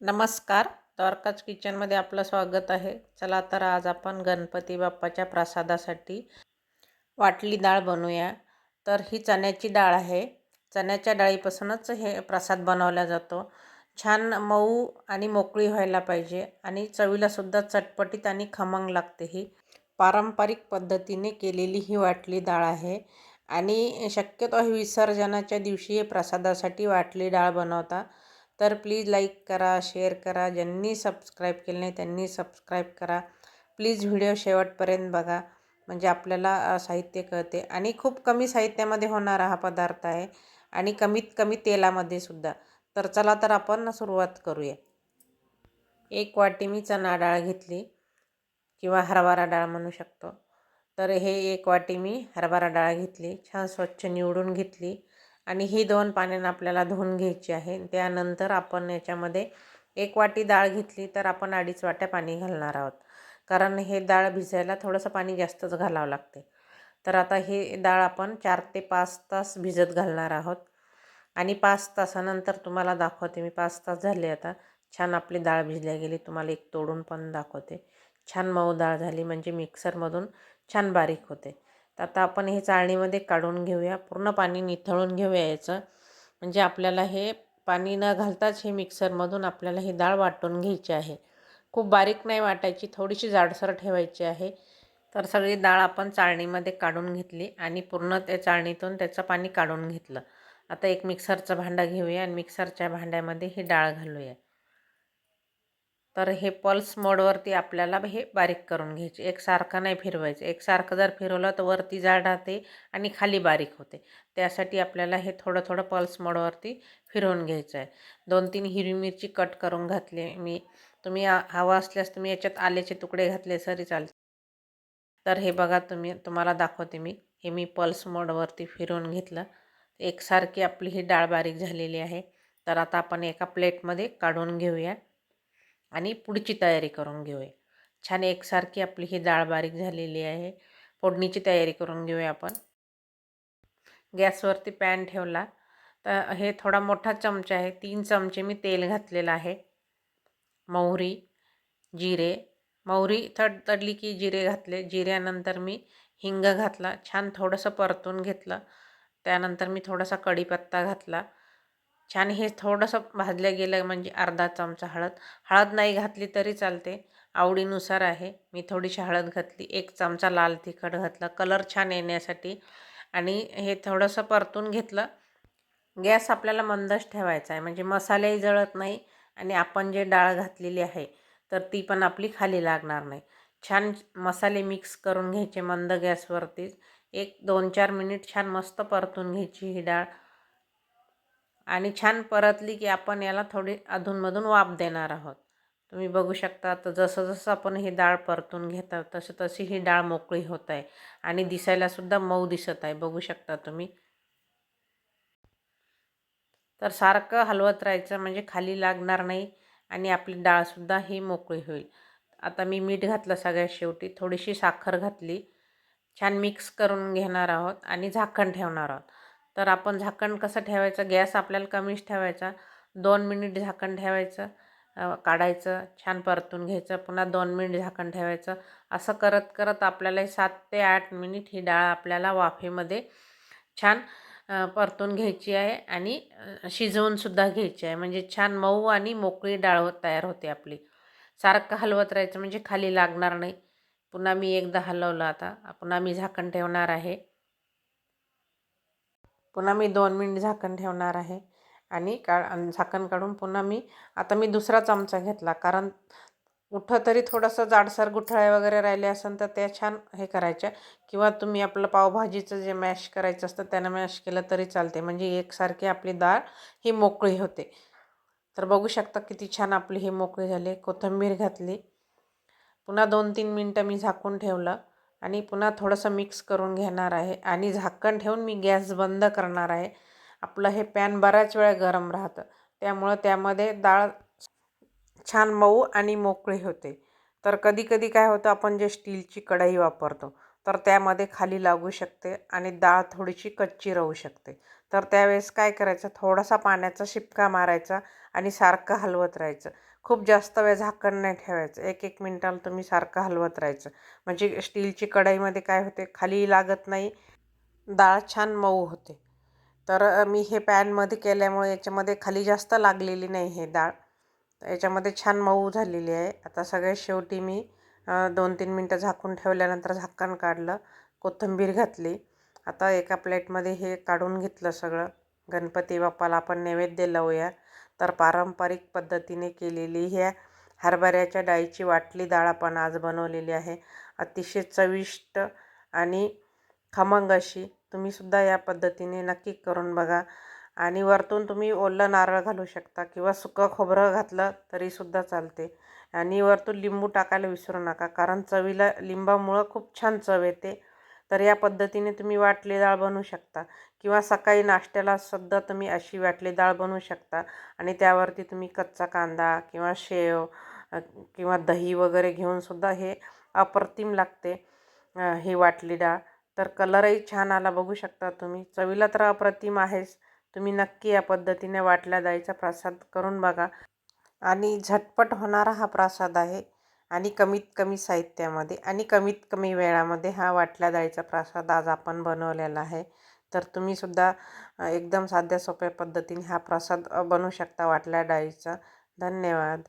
नमस्कार. द्वारकाच किचनमध्ये आपलं स्वागत आहे. चला तर आज आपण गणपती बाप्पाच्या प्रसादासाठी वाटली डाळ बनवूया. तर ही चण्याची डाळ आहे. चण्याच्या डाळीपासूनच हे प्रसाद बनवला जातो. छान मऊ आणि मोकळी व्हायला पाहिजे आणि चवीलासुद्धा चटपटीत आणि खमंग लागते ही. पारंपरिक पद्धतीने केलेली ही वाटली डाळ आहे आणि शक्यतो विसर्जनाच्या दिवशी हे प्रसादासाठी वाटली डाळ बनवता. तर प्लीज लाईक करा शेअर करा ज्यांनी सबस्क्राईब केलं नाही त्यांनी सबस्क्राईब करा. प्लीज व्हिडिओ शेवटपर्यंत बघा म्हणजे आपल्याला साहित्य कळते आणि खूप कमी साहित्यामध्ये होणारा हा पदार्थ आहे आणि कमीत कमी तेलामध्ये सुद्धा. तर चला तर आपण सुरुवात करूया. एक वाटी मी चणा डाळ घेतली किंवा हरभरा डाळ म्हणू शकतो. तर हे एक वाटी मी हरभरा डाळ घेतली छान स्वच्छ निवडून घेतली. आणि ही दोन पाण्यानं आपल्याला धुवून घ्यायची आहे. त्यानंतर आपण याच्यामध्ये एक वाटी डाळ घेतली तर आपण अडीच वाट्या पाणी घालणार आहोत. कारण हे डाळ भिजायला थोडंसं पाणी जास्तच घालावं लागते. तर आता हे डाळ आपण चार ते पाच तास भिजत घालणार आहोत. आणि पाच तासानंतर तुम्हाला दाखवते मी. पाच तास झाले आता. छान आपली डाळ भिजल्या गेली. तुम्हाला एक तोडून पण दाखवते. छान मऊ डाळ झाली. म्हणजे मिक्सरमधून छान बारीक होते. तर आता आपण हे चाळणीमध्ये काढून घेऊया. पूर्ण पाणी निथळून घेऊया याचं. म्हणजे आपल्याला हे पाणी न घालताच हे मिक्सरमधून आपल्याला ही डाळ वाटून घ्यायची आहे. खूप बारीक नाही वाटायची थोडीशी जाडसर ठेवायची आहे. तर सगळी डाळ आपण चाळणीमध्ये काढून घेतली आणि पूर्ण त्या चाळणीतून त्याचं पाणी काढून घेतलं. आता एक मिक्सरचं भांडं घेऊया आणि मिक्सरच्या भांड्यामध्ये ही डाळ घालूया. तर हे पल्स मोडवरती आपल्याला हे बारीक करून घ्यायचे. एकसारखं नाही फिरवायचं. एकसारखं जर फिरवलं तर वरती जाड राहते आणि खाली बारीक होते. त्यासाठी आपल्याला हे थोडं थोडं पल्स मोडवरती फिरवून घ्यायचं आहे. दोन तीन हिरवी मिरची कट करून घातली मी. तुम्ही हवा असल्यास तुम्ही याच्यात आल्याचे तुकडे घातले तरी चालते. तर हे बघा तुम्ही तुम्हाला दाखवते मी. हे मी पल्स मोडवरती फिरवून घेतलं. एकसारखी आपली ही डाळ बारीक झालेली आहे. तर आता आपण एका प्लेटमध्ये काढून घेऊया. आणि पुढची तयारी करून घेऊया. छान एकसारखी आपली ही डाळ बारीक झालेली आहे. फोडणीची तयारी करून घेऊया आपण. गॅसवरती पॅन ठेवला. तर हे थोडा मोठा चमचा आहे. तीन चमचे मी तेल घातलेलं आहे. मोहरी जिरे. मोहरी थड तडली की जिरे घातले. जिऱ्यानंतर मी हिंग घातला. छान थोडंसं परतून घेतलं. त्यानंतर मी थोडासा कढीपत्ता घातला. छान हे थोडंसं भाजलं गेलं म्हणजे अर्धा चमचा हळद. हळद नाही घातली तरी चालते. आवडीनुसार आहे. मी थोडीशी हळद घातली. एक चमचा लाल तिखट घातला. कलर छान येण्यासाठी. आणि हे थोडंसं परतून घेतलं. गॅस आपल्याला मंदच ठेवायचा आहे. म्हणजे मसालेही जळत नाही आणि आपण जे डाळ घातलेली आहे तर ती पण आपली खाली लागणार नाही. छान मसाले मिक्स करून घ्यायचे मंद गॅसवरतीच. एक दोन चार मिनिट छान मस्त परतून घ्यायची ही डाळ. आणि छान परतली की आपण याला थोडी अधूनमधून वाफ देणार आहोत. तुम्ही बघू शकता तर जसं जसं आपण ही डाळ परतून घेता तसं तशी ही डाळ मोकळी होत आहे आणि दिसायलासुद्धा मऊ दिसत आहे. बघू शकता तुम्ही. तर सारखं हलवत राहायचं म्हणजे खाली लागणार नाही आणि आपली डाळसुद्धा ही मोकळी होईल. आता मी मीठ घातलं सगळ्यात शेवटी थोडीशी साखर घातली. छान मिक्स करून घेणार आहोत आणि झाकण ठेवणार आहोत. तर आपण झाकण कसं ठेवायचं? गॅस आपल्याला कमीच ठेवायचा. दोन मिनिट झाकण ठेवायचं काढायचं छान परतून घ्यायचं पुन्हा दोन मिनिट झाकण ठेवायचं. असं करत करत आपल्याला सात ते आठ मिनिट ही डाळ आपल्याला वाफेमध्ये छान परतून घ्यायची आहे आणि शिजवूनसुद्धा घ्यायची आहे. म्हणजे छान मऊ आणि मोकळी डाळ हो, तयार होते आपली. सारखं हलवत राहायचं म्हणजे खाली लागणार नाही. पुन्हा मी एकदा हलवलं आता. पुन्हा मी झाकण ठेवणार आहे. पुन्हा मी दोन मिनिट झाकण ठेवणार आहे. आणि का झाकण काढून पुन्हा मी आता मी दुसरा चमचा घेतला. कारण कुठं तरी थोडंसं जाडसर गुठळे वगैरे राहिले असेल तर त्या छान हे करायच्या. किंवा तुम्ही आपलं पावभाजीचं जे मॅश करायचं असतं त्यानं मॅश केलं तरी चालते. म्हणजे एकसारखी आपली डाळ ही मोकळी होते. तर बघू शकता किती छान आपली ही मोकळी झाली. कोथिंबीर घातली. पुन्हा दोन तीन मिनटं मी झाकून ठेवलं. आणि पुन्हा थोडंसं मिक्स करून घेणार आहे. आणि झाकण ठेवून मी गॅस बंद करणार आहे. आपलं हे पॅन बऱ्याच वेळा गरम राहतं. त्यामुळं त्यामध्ये डाळ छान मऊ आणि मोकळी होते. तर कधीकधी काय होतं आपण जे स्टीलची कढई वापरतो तर त्यामध्ये खाली लागू शकते आणि डाळ थोडीशी कच्ची राहू शकते. तर त्यावेळेस काय करायचं थोडासा पाण्याचा शिपका मारायचा आणि सारखं हलवत राहायचं. खूप जास्त वेळ झाकण नाही ठेवायचं. एक एक मिनटाला तुम्ही सारखं हलवत राहायचं. म्हणजे स्टीलची कढईमध्ये काय होते खाली लागत नाही डाळ छान मऊ होते. तर मी हे पॅनमध्ये केल्यामुळे याच्यामध्ये खाली जास्त लागलेली नाही हे डाळ. याच्यामध्ये छान मऊ झालेली आहे. आता सगळ्यात शेवटी मी दोन तीन मिनटं झाकून ठेवल्यानंतर झाकण काढलं कोथिंबीर घातली. आता एका प्लेटमध्ये हे काढून घेतलं सगळं. गणपती बाप्पाला आपण नैवेद्य लावूया. तर पारंपरिक पद्धतीने केलेली ह्या हरभऱ्याच्या डाळीची वाटली डाळ आपण आज बनवलेली आहे. अतिशय चविष्ट आणि खमंग अशी. तुम्हीसुद्धा या पद्धतीने नक्की करून बघा. आणि वरतून तुम्ही ओलं नारळ घालू शकता किंवा सुकं खोबरं घातलं तरीसुद्धा चालते. आणि वरतून लिंबू टाकायला विसरू नका कारण चवीला लिंबामुळं खूप छान चव येते. तर या पद्धतीने तुम्ही वाटली डाळ बनवू शकता. किंवा सकाळी नाश्त्याला सुद्धा तुम्ही अशी वाटली डाळ बनवू शकता. आणि त्यावरती तुम्ही कच्चा कांदा किंवा शेव किंवा दही वगैरे घेऊनसुद्धा हे अप्रतिम लागते ही वाटली डाळ. तर कलरही छान आला बघू शकता तुम्ही. चवीला तर अप्रतिम आहेच. तुम्ही नक्की या पद्धतीने वाटल्या डाळीचा प्रसाद करून बघा. आणि झटपट होणारा हा प्रसाद आहे. आणि कमीत कमी साहित्यामध्ये आणि कमीत कमी वेळामध्ये हा वाटल्या डाळीचा प्रसाद आज आपण बनवलेला आहे. तर तुम्हीसुद्धा एकदम साध्या सोप्या पद्धतीने हा प्रसाद बनवू शकता वाटल्या डाळीचा धन्यवाद.